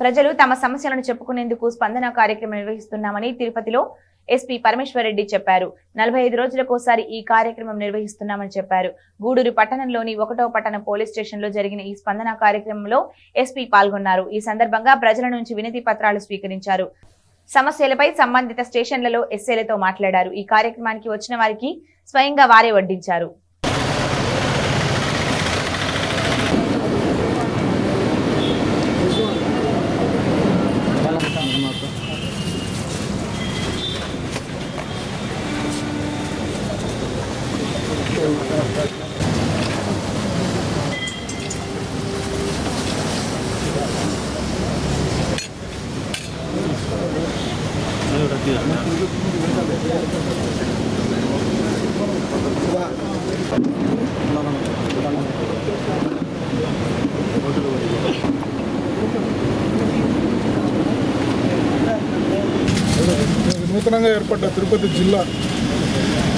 ప్రజలు తమ సమస్యలను చెప్పుకునేందుకు స్పందన కార్యక్రమం నిర్వహిస్తున్నామని తిరుపతిలో ఎస్పీ పరమేశ్వరరెడ్డి చెప్పారు. నలభై ఐదు రోజులకోసారి ఈ కార్యక్రమం నిర్వహిస్తున్నామని చెప్పారు. గూడూరు పట్టణంలోని ఒకటో పట్టణ పోలీస్ స్టేషన్లో జరిగిన ఈ స్పందన కార్యక్రమంలో ఎస్పీ పాల్గొన్నారు. ఈ సందర్భంగా ప్రజల నుంచి వినతి పత్రాలు స్వీకరించారు. సమస్యలపై సంబంధిత స్టేషన్లలో ఎస్ఏలతో మాట్లాడారు. ఈ కార్యక్రమానికి వచ్చిన వారికి స్వయంగా వారే వడ్డించారు. నూతనంగా ఏర్పడ్డ తిరుపతి జిల్లా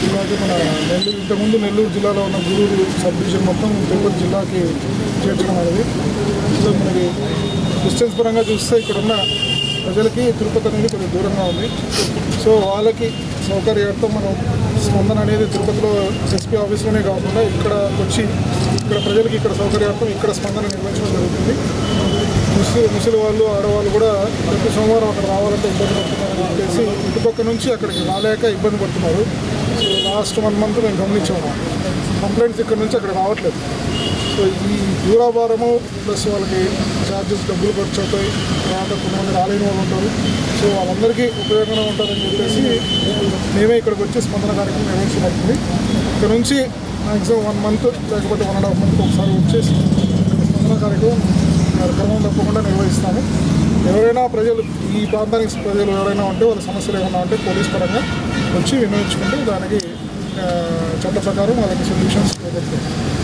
జిల్లాకి మన నెల్లూరు ఇంతకుముందు నెల్లూరు జిల్లాలో ఉన్న గూడూరు సబ్ డివిజన్ మొత్తం తిరుపతి జిల్లాకి చేర్చడం అనేది. సో మనకి డిస్టెన్స్ పరంగా చూస్తే ఇక్కడ ఉన్న ప్రజలకి తిరుపతి అనేది కొంచెం దూరంగా ఉంది. సో వాళ్ళకి సౌకర్యార్థం మనం స్పందన అనేది తిరుపతిలో ఎస్పీ ఆఫీస్లోనే కాకుండా ఇక్కడ వచ్చి ఇక్కడ ప్రజలకి ఇక్కడ సౌకర్యార్థం ఇక్కడ స్పందన నిర్వహించడం జరుగుతుంది. ముస్లి ముసలి వాళ్ళు ఆడవాళ్ళు కూడా ప్రతి సోమవారం అక్కడ రావాలంటే ఇబ్బంది పడుతున్నారని చెప్పేసి ఇటుపక్క నుంచి అక్కడికి రాలేక ఇబ్బంది పడుతున్నారు. లాస్ట్ వన్ మంత్ మేము గమనించాము. కంప్లైంట్స్ ఇక్కడ నుంచి అక్కడ రావట్లేదు. సో ఈ దూరాభారము ప్లస్ వాళ్ళకి ఛార్జెస్ డబ్బులు ఖర్చు అవుతాయి. తర్వాత కొంతమంది రాలేని వాళ్ళు ఉంటారు. సో వాళ్ళందరికీ ఉపయోగంగా ఉంటారని చెప్పేసి మేమే ఇక్కడికి వచ్చి స్పందన కార్యక్రమం నిర్వహించబడుతుంది. ఇక్కడ నుంచి మ్యాక్సిమం వన్ మంత్ లేకపోతే వన్ అండ్ హాఫ్ మంత్ ఒకసారి వచ్చేసి స్పందన కార్యక్రమం క్రమం తప్పకుండా నిర్వహిస్తాము. ఎవరైనా ప్రజలు ఈ ప్రాంతానికి ప్రజలు ఎవరైనా ఉంటే వాళ్ళ సమస్యలు ఏమైనా ఉంటే పోలీస్ పరంగా వచ్చి వినియోగించుకుంటూ దానికి చట్ట ప్రకారం వాళ్ళకి సొల్యూషన్స్ కుదురుతాయి